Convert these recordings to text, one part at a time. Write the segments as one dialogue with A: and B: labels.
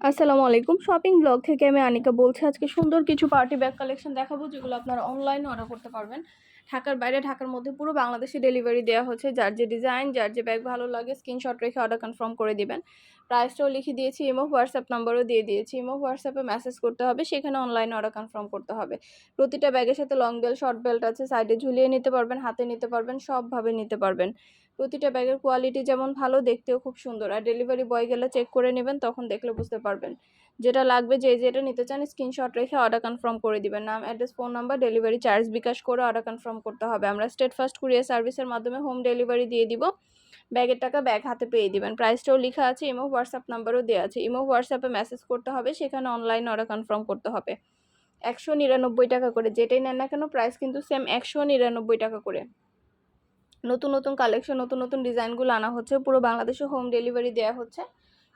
A: আসসালামু আলাইকুম। Shopping blog থেকে আমি আনিকা বলছি, আজকে সুন্দর কিছু পার্টি ব্যাগ কালেকশন দেখাবো, যেগুলো আপনারা অনলাইনে অর্ডার করতে পারবেন। ঢাকার বাইরে, ঢাকার মধ্যে পুরো বাংলাদেশে ডেলিভারি দেওয়া হচ্ছে। যার যে ডিজাইন যার যে ব্যাগ ভালো লাগে স্ক্রিনশট রেখে অর্ডার কনফার্ম করে দিবেন। প্রাইসটাও লিখে দিয়েছি ইমো হোয়াটসঅ্যাপ নাম্বারও দিয়ে দিয়েছি। ইমো হোয়াটসঅ্যাপে মেসেজ করতে হবে, সেখানে অনলাইনে অর্ডার কনফার্ম করতে হবে। প্রতিটা ব্যাগের সাথে লং বেল্ট শর্ট বেল্ট আছে সাইডে ঝুলিয়ে নিতে পারবেন, হাতে নিতে পারবেন, সবভাবে নিতে পারবেন। প্রতিটা ব্যাগের কোয়ালিটি যেমন ভালো, দেখতেও খুব সুন্দর। আর ডেলিভারি বয় গেলে চেক করে নেবেন, তখন দেখলে বুঝতে পারবেন। যেটা লাগবে যে যেটা নিতে চান স্ক্রিনশট রেখে অর্ডার কনফার্ম করে দিবেন। নাম address phone number delivery charge bKash করে অর্ডার কনফার্ম করতে হবে। আমরা স্টেট ফার্স্ট কুরিয়ার সার্ভিসের মাধ্যমে হোম ডেলিভারি দিয়ে দিব। ব্যাগের টাকা ব্যাগ হাতে পেয়ে দিবেন। প্রাইসটাও লেখা আছে ইমো হোয়াটসঅ্যাপ নাম্বারও দেওয়া আছে। ইমো হোয়াটসঅ্যাপে মেসেজ করতে হবে, সেখানে অনলাইন অর্ডার কনফার্ম করতে হবে। একশো নিরানব্বই টাকা করে, যেটাই নেন না কেন প্রাইস কিন্তু সেম একশো নিরানব্বই টাকা করে। নতুন নতুন কালেকশন নতুন নতুন ডিজাইনগুলো আনা হচ্ছে। পুরো বাংলাদেশে হোম ডেলিভারি দেওয়া হচ্ছে।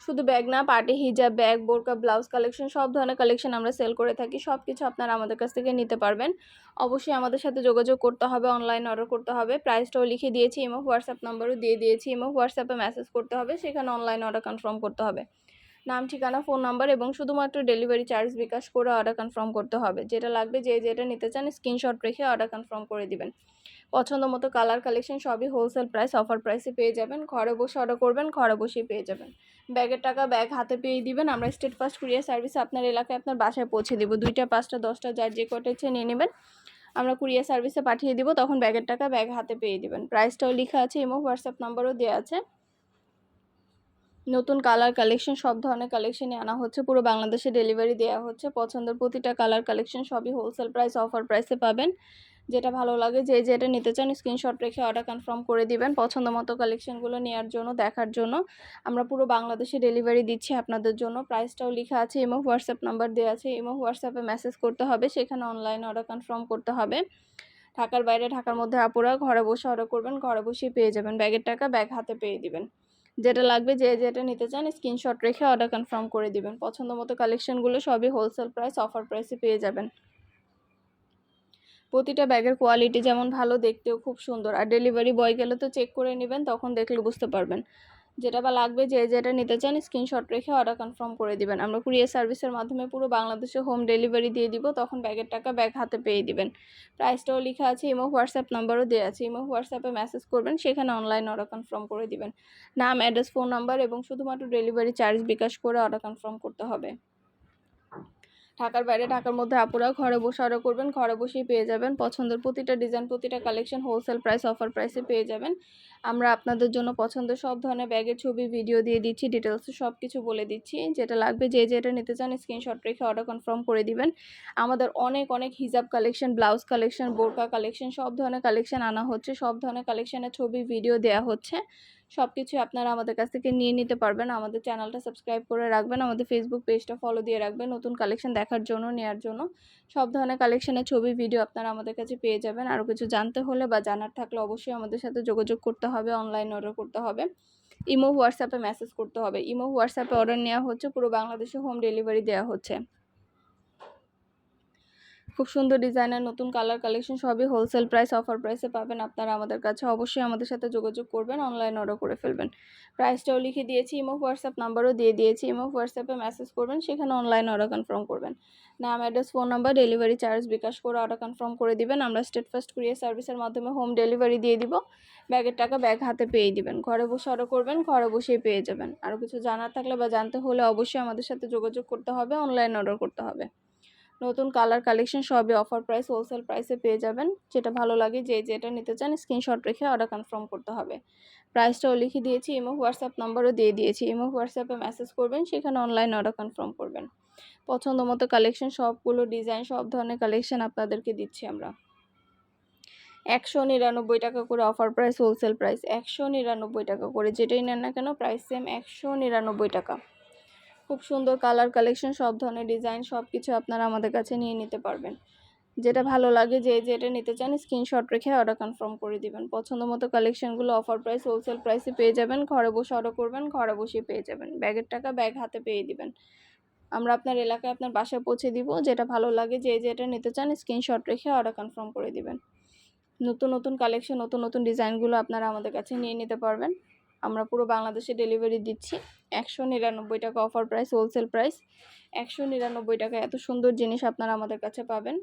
A: শুধু ব্যাগ না পার্টি হিজাব ব্যাগ বোরকা ব্লাউজ কালেকশন সব ধরনের কালেকশন আমরা সেল করে থাকি। সব কিছু আপনারা আমাদের কাছ থেকে নিতে পারবেন। অবশ্যই আমাদের সাথে যোগাযোগ করতে হবে অনলাইন অর্ডার করতে হবে। প্রাইসটাও লিখে দিয়েছি ইমো হোয়াটসঅ্যাপ নাম্বারও দিয়ে দিয়েছি। ইমো হোয়াটসঅ্যাপে মেসেজ করতে হবে, সেখানে অনলাইন অর্ডার কনফার্ম করতে হবে। নাম, ঠিকানা ফোন নাম্বার এবং শুধুমাত্র ডেলিভারি চার্জ বিকাশ করে অর্ডার কনফার্ম করতে হবে। যেটা লাগবে, যে যেটা নিতে চান স্ক্রিনশট রেখে অর্ডার কনফার্ম করে দিবেন। পছন্দ মতো কালার কালেকশন সবই হোলসেল প্রাইস অফার প্রাইসে পেয়ে যাবেন। ঘরে বসে অর্ডার করবেন, ঘরে বসেই পেয়ে যাবেন। ব্যাগের টাকা ব্যাগ হাতে পেয়ে দিবেন। আমরা স্টেট ফার্স্ট কুরিয়ার সার্ভিস আপনার এলাকায় আপনার বাসায় পৌঁছে দিব। দুইটা, পাঁচটা, দশটা, যার যে কটা ইচ্ছে নিয়ে নেবেন, আমরা কুরিয়ার সার্ভিসে পাঠিয়ে দিব। তখন ব্যাগের টাকা ব্যাগ হাতে পেয়ে দিবেন। প্রাইসটাও লেখা আছে ইমো হোয়াটসঅ্যাপ নাম্বারও দেওয়া আছে। নতুন কালার কালেকশন সব ধরনের কালেকশনই আনা হচ্ছে। পুরো বাংলাদেশে ডেলিভারি দেওয়া হচ্ছে। পছন্দের প্রতিটা কালার কালেকশন সবই হোলসেল প্রাইস অফার প্রাইসে পাবেন। যেটা ভালো লাগে, যে, যেটা নিতে চান স্ক্রিনশট রেখে অর্ডার কনফার্ম করে দিবেন পছন্দ মতো কালেকশনগুলো নেওয়ার জন্য, দেখার জন্য। আমরা পুরো বাংলাদেশে ডেলিভারি দিচ্ছি আপনাদের জন্য। প্রাইসটাও লেখা আছে ইমো হোয়াটসঅ্যাপ নাম্বার দেওয়া আছে ইমো হোয়াটসঅ্যাপে মেসেজ করতে হবে, সেখানে অনলাইন অর্ডার কনফার্ম করতে হবে। ঢাকার বাইরে, ঢাকার মধ্যে আপুরা ঘরে বসে অর্ডার করবেন, ঘরে বসেই পেয়ে যাবেন। ব্যাগের টাকা ব্যাগ হাতে পেয়ে দিবেন। যেটা লাগবে, যে, যেটা নিতে চান স্ক্রিনশট রেখে অর্ডার কনফার্ম করে দিবেন। পছন্দ মতো কালেকশনগুলো সবই হোলসেল প্রাইস অফার প্রাইসে পেয়ে যাবেন। প্রতিটা ব্যাগের কোয়ালিটি যেমন ভালো দেখতেও খুব সুন্দর। আর ডেলিভারি বয় গেলে তো চেক করে নেবেন, তখন দেখলে বুঝতে পারবেন। যেটা বা লাগবে, যে যেটা নিতে চান স্ক্রিনশট রেখে অর্ডার কনফার্ম করে দিবেন। আমরা কুরিয়ার সার্ভিসের মাধ্যমে পুরো বাংলাদেশে হোম ডেলিভারি দিয়ে দিব, তখন ব্যাগের টাকা ব্যাগ হাতে পেয়ে দিবেন। প্রাইসটাও লেখা আছে ইমো হোয়াটসঅ্যাপ নাম্বারও দেওয়া আছে। ইমো হোয়াটসঅ্যাপে মেসেজ করবেন, সেখানে অনলাইন অর্ডার কনফার্ম করে দিবেন। নাম অ্যাড্রেস ফোন নাম্বার এবং শুধুমাত্র ডেলিভারি চার্জ বিকাশ করে অর্ডার কনফার্ম করতে হবে। ঢাকার বাইরে, ঢাকার মধ্যে আপুরা ঘরে বসে অর্ডার করবেন, ঘরে বসেই পেয়ে যাবেন। পছন্দের প্রতিটা ডিজাইন প্রতিটা কালেকশন হোলসেল প্রাইস অফার প্রাইসে পেয়ে যাবেন। আমরা আপনাদের জন্য পছন্দের সব ধরনের ব্যাগের ছবি ভিডিও দিয়ে দিচ্ছি ডিটেলসে সব কিছু বলে দিচ্ছি। যেটা লাগবে, যে যেটা নিতে চান স্ক্রিনশট রেখে অর্ডার কনফার্ম করে দিবেন। আমাদের অনেক অনেক হিজাব কালেকশন ব্লাউজ কালেকশন বোরকা কালেকশন সব ধরনের কালেকশন আনা হচ্ছে। সব ধরনের কালেকশনের ছবি ভিডিও দেওয়া হচ্ছে। সব কিছু আপনারা আমাদের কাছ থেকে নিয়ে নিতে পারবেন। আমাদের চ্যানেলটা সাবস্ক্রাইব করে রাখবেন, আমাদের ফেসবুক পেজটা ফলো দিয়ে রাখবেন, নতুন কালেকশন দেখার জন্য নেওয়ার জন্য। সব ধরনের কালেকশনের ছবি ভিডিও আপনারা আমাদের কাছে পেয়ে যাবেন। আরও কিছু জানতে হলে বা জানার থাকলে অবশ্যই আমাদের সাথে যোগাযোগ করতে হবে অনলাইন অর্ডার করতে হবে। ইমো হোয়াটসঅ্যাপে মেসেজ করতে হবে। ইমো হোয়াটসঅ্যাপে অর্ডার নেওয়া হচ্ছে, পুরো বাংলাদেশে হোম ডেলিভারি দেওয়া হচ্ছে। খুব সুন্দর ডিজাইনের নতুন কালার কালেকশন সবই হোলসেল প্রাইস অফার প্রাইসে পাবেন। আপনারা আমাদের কাছে অবশ্যই আমাদের সাথে যোগাযোগ করবেন অনলাইন অর্ডার করে ফেলবেন। প্রাইসটাও লিখে দিয়েছি ইমো হোয়াটসঅ্যাপ নাম্বারও দিয়ে দিয়েছি। ইমো হোয়াটসঅ্যাপে মেসেজ করবেন, সেখানে অনলাইন অর্ডার কনফার্ম করবেন। নাম address phone number delivery charge bKash করে অর্ডার কনফার্ম করে দিবেন। আমরা স্টেট ফার্স্ট কুরিয়ার সার্ভিসের মাধ্যমে হোম ডেলিভারি দিয়ে দিব। ব্যাগের টাকা ব্যাগ হাতে পেয়ে দিবেন। ঘরে বসে অর্ডার করবেন, ঘরে বসেই পেয়ে যাবেন। আরও কিছু জানার থাকলে বা জানতে হলে অবশ্যই আমাদের সাথে যোগাযোগ করতে হবে অনলাইন অর্ডার করতে হবে। নতুন কালার কালেকশন সবই অফার প্রাইস হোলসেল প্রাইসে পেয়ে যাবেন। যেটা ভালো লাগে, যে যেটা নিতে চান স্ক্রিনশট রেখে অর্ডার কনফার্ম করতে হবে। প্রাইসটাও লিখে দিয়েছি ইমো হোয়াটসঅ্যাপ নাম্বারও দিয়ে দিয়েছি। ইমো হোয়াটসঅ্যাপে মেসেজ করবেন, সেখানে অনলাইন অর্ডার কনফার্ম করবেন। পছন্দ মতো কালেকশন সবগুলো ডিজাইন সব ধরনের কালেকশন আপনাদেরকে দিচ্ছি আমরা। একশো নিরানব্বই টাকা করে অফার প্রাইস হোলসেল প্রাইস একশো নিরানব্বই টাকা করে, যেটাই নেন না কেন প্রাইস সেম একশো নিরানব্বই টাকা। খুব সুন্দর কালার কালেকশন সব ধরনের ডিজাইন সব কিছু আপনারা আমাদের কাছে নিয়ে নিতে পারবেন। যেটা ভালো লাগে যে যেটা নিতে চান স্ক্রিনশট রেখে অর্ডার কনফার্ম করে দিবেন। পছন্দ মতো কালেকশনগুলো অফার প্রাইস হোলসেল প্রাইসে পেয়ে যাবেন। ঘরে বসে অর্ডার করবেন, ঘরে বসে পেয়ে যাবেন। ব্যাগের টাকা ব্যাগ হাতে পেয়ে দিবেন। আমরা আপনার এলাকায় আপনার বাসায় পৌঁছে দিব। যেটা ভালো লাগে যে যেটা নিতে চান স্ক্রিনশট রেখে অর্ডার কনফার্ম করে দিবেন। নতুন নতুন কালেকশন নতুন নতুন ডিজাইনগুলো আপনারা আমাদের কাছে নিয়ে নিতে পারবেন। আমরা পুরো বাংলাদেশে ডেলিভারি দিচ্ছি। একশো নিরানব্বই টাকা অফার প্রাইস হোলসেল প্রাইস একশো নিরানব্বই টাকা এত সুন্দর জিনিস আপনারা আমাদের কাছে পাবেন।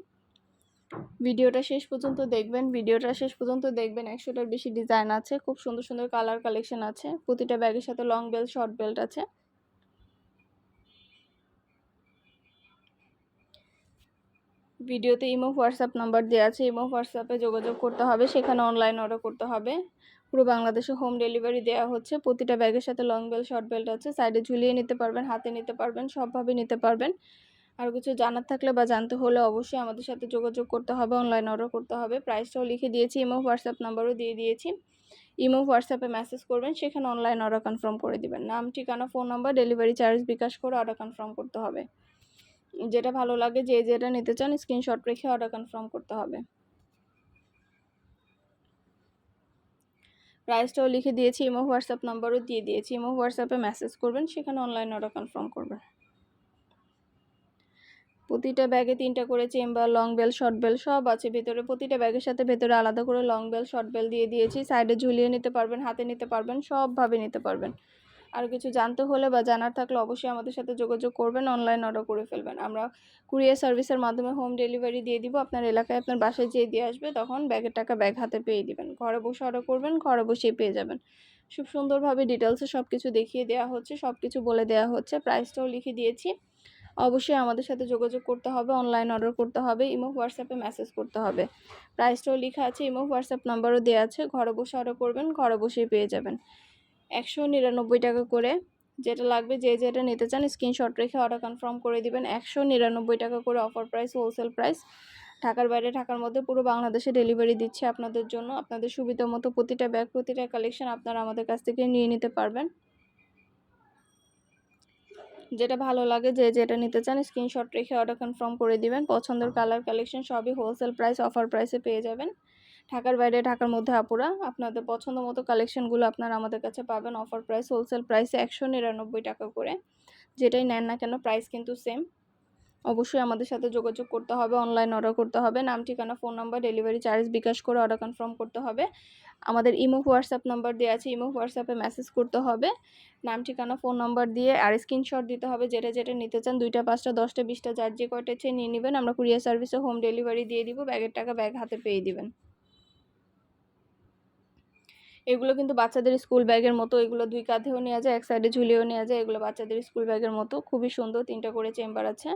A: ভিডিওটা শেষ পর্যন্ত দেখবেন। ভিডিওটা শেষ পর্যন্ত দেখবেন। একশোটার বেশি ডিজাইন আছে, খুব সুন্দর সুন্দর কালার কালেকশন আছে। প্রতিটা ব্যাগের সাথে লং বেল্ট শর্ট বেল্ট আছে। ভিডিওতে ইমো, হোয়াটসঅ্যাপ নাম্বার দেওয়া আছে। ইমো, হোয়াটসঅ্যাপে যোগাযোগ করতে হবে। সেখানে অনলাইন অর্ডার করতে হবে। পুরো বাংলাদেশে হোম ডেলিভারি দেওয়া হচ্ছে। প্রতিটা ব্যাগের সাথে লং বেল্ট শর্ট বেল্ট আছে। সাইডে ঝুলিয়ে নিতে পারবেন, হাতে নিতে পারবেন, সবভাবে নিতে পারবেন। আর কিছু জানার থাকলে বা জানতে হলে অবশ্যই আমাদের সাথে যোগাযোগ করতে হবে অনলাইন অর্ডার করতে হবে। প্রাইসটাও লিখে দিয়েছি ইমো হোয়াটসঅ্যাপ নাম্বারও দিয়ে দিয়েছি। ইমো হোয়াটসঅ্যাপে মেসেজ করবেন, সেখানে অনলাইন অর্ডার কনফার্ম করে দিবেন। নাম, ঠিকানা phone number delivery charge bKash করে অর্ডার কনফার্ম করতে হবে। যেটা ভালো লাগে, যে যেটা নিতে চান স্ক্রিনশট রেখে অর্ডার কনফার্ম করতে হবে। প্রাইসটাও লিখে দিয়েছি ইমো হোয়াটসঅ্যাপ নাম্বারও দিয়ে দিয়েছি। ইমো হোয়াটসঅ্যাপে মেসেজ করবেন, সেখানে অনলাইন অর্ডার কনফার্ম করবেন। প্রতিটা ব্যাগে তিনটা করে chamber long belt short belt সব আছে ভেতরে। প্রতিটা ব্যাগের সাথে ভেতরে আলাদা করে লং বেল শর্ট বেল দিয়ে দিয়েছি। সাইডে ঝুলিয়ে নিতে পারবেন, হাতে নিতে পারবেন, সবভাবে নিতে পারবেন। আর কিছু জানতে হলে বা জানার থাকলে অবশ্যই আমাদের সাথে যোগাযোগ করবেন অনলাইন অর্ডার করে ফেলবেন। আমরা কুরিয়ার সার্ভিসের মাধ্যমে হোম ডেলিভারি দিয়ে দিব, আপনার এলাকায় আপনার বাসায় যেয়ে দিয়ে আসবে, তখন ব্যাগের টাকা ব্যাগ হাতে পেয়ে দিবেন। ঘরে বসে অর্ডার করবেন, ঘরে বসেই পেয়ে যাবেন। খুব সুন্দরভাবে ডিটেলসে সব কিছু দেখিয়ে দেওয়া হচ্ছে সব কিছু বলে দেওয়া হচ্ছে প্রাইসটাও লিখে দিয়েছি। অবশ্যই আমাদের সাথে যোগাযোগ করতে হবে অনলাইন অর্ডার করতে হবে ইমো হোয়াটসঅ্যাপে মেসেজ করতে হবে। প্রাইসটাও লেখা আছে ইমো হোয়াটসঅ্যাপ নাম্বারও দেওয়া আছে, ঘরে বসে অর্ডার করবেন, ঘরে বসেই পেয়ে যাবেন। একশো নিরানব্বই টাকা করে। যেটা লাগবে যে যেটা নিতে চান স্ক্রিনশট রেখে অর্ডার কনফার্ম করে দিবেন। একশো নিরানব্বই টাকা করে অফার প্রাইস হোলসেল প্রাইস ঢাকার বাইরে, ঢাকার মধ্যে পুরো বাংলাদেশে ডেলিভারি দিচ্ছে আপনাদের জন্য। আপনাদের সুবিধা মতো প্রতিটা ব্যাগ প্রতিটা কালেকশন আপনারা আমাদের কাছ থেকে নিয়ে নিতে পারবেন। যেটা ভালো লাগে, যে যেটা নিতে চান স্ক্রিনশট রেখে অর্ডার কনফার্ম করে দিবেন। পছন্দের কালার কালেকশন সবই হোলসেল প্রাইস অফার প্রাইসে পেয়ে যাবেন। ঢাকার বাইরে, ঢাকার মধ্যে আপুরা, আপনাদের পছন্দ মতো কালেকশনগুলো আপনারা আমাদের কাছে পাবেন। অফার প্রাইস হোলসেল প্রাইসে একশো নিরানব্বই টাকা করে। যেটাই নেন না কেন প্রাইস কিন্তু সেম অবশ্যই আমাদের সাথে যোগাযোগ করতে হবে অনলাইন অর্ডার করতে হবে। নাম, ঠিকানা phone number delivery charge bKash করে অর্ডার কনফার্ম করতে হবে। আমাদের ইমো, হোয়াটসঅ্যাপ নাম্বার দেওয়া আছে, ইমো, হোয়াটসঅ্যাপে মেসেজ করতে হবে। নাম, ঠিকানা ফোন নাম্বার দিয়ে আর স্ক্রিনশট দিতে হবে। যেটা যেটা নিতে চান, দুইটা, পাঁচটা, দশটা, বিশটা, যার যে কয়টা চেয়ে নিয়ে নেবেন। আমরা কুরিয়ার সার্ভিসে হোম ডেলিভারি দিয়ে দিব, ব্যাগের টাকা ব্যাগ হাতে পেয়ে দিবেন। এগুলো কিন্তু বাচ্চাদের স্কুল ব্যাগের মতো, এগুলো দুই কাঁধেও নেওয়া যায়, এক সাইডে ঝুলিয়েও নেওয়া যায়, এগুলো বাচ্চাদের স্কুল ব্যাগের মতো। খুবই সুন্দর তিনটা করে চেম্বার আছে।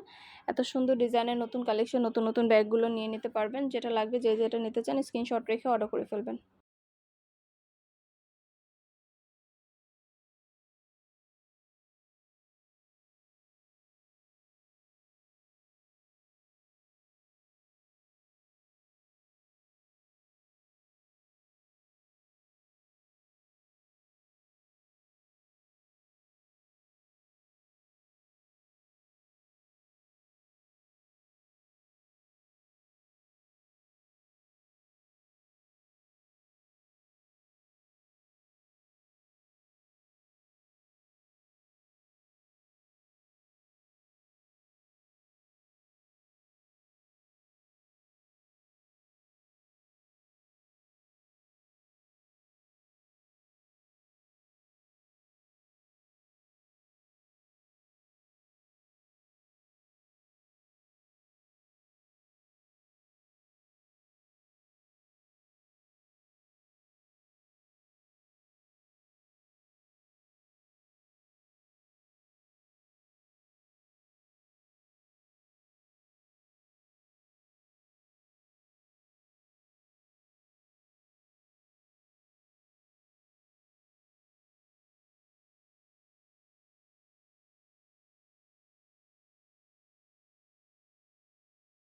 A: এত সুন্দর ডিজাইনের নতুন কালেকশন নতুন নতুন ব্যাগগুলো নিয়ে নিতে পারবেন। যেটা লাগবে, যে যেটা নিতে চান স্ক্রিনশট রেখে অর্ডার করে ফেলবেন।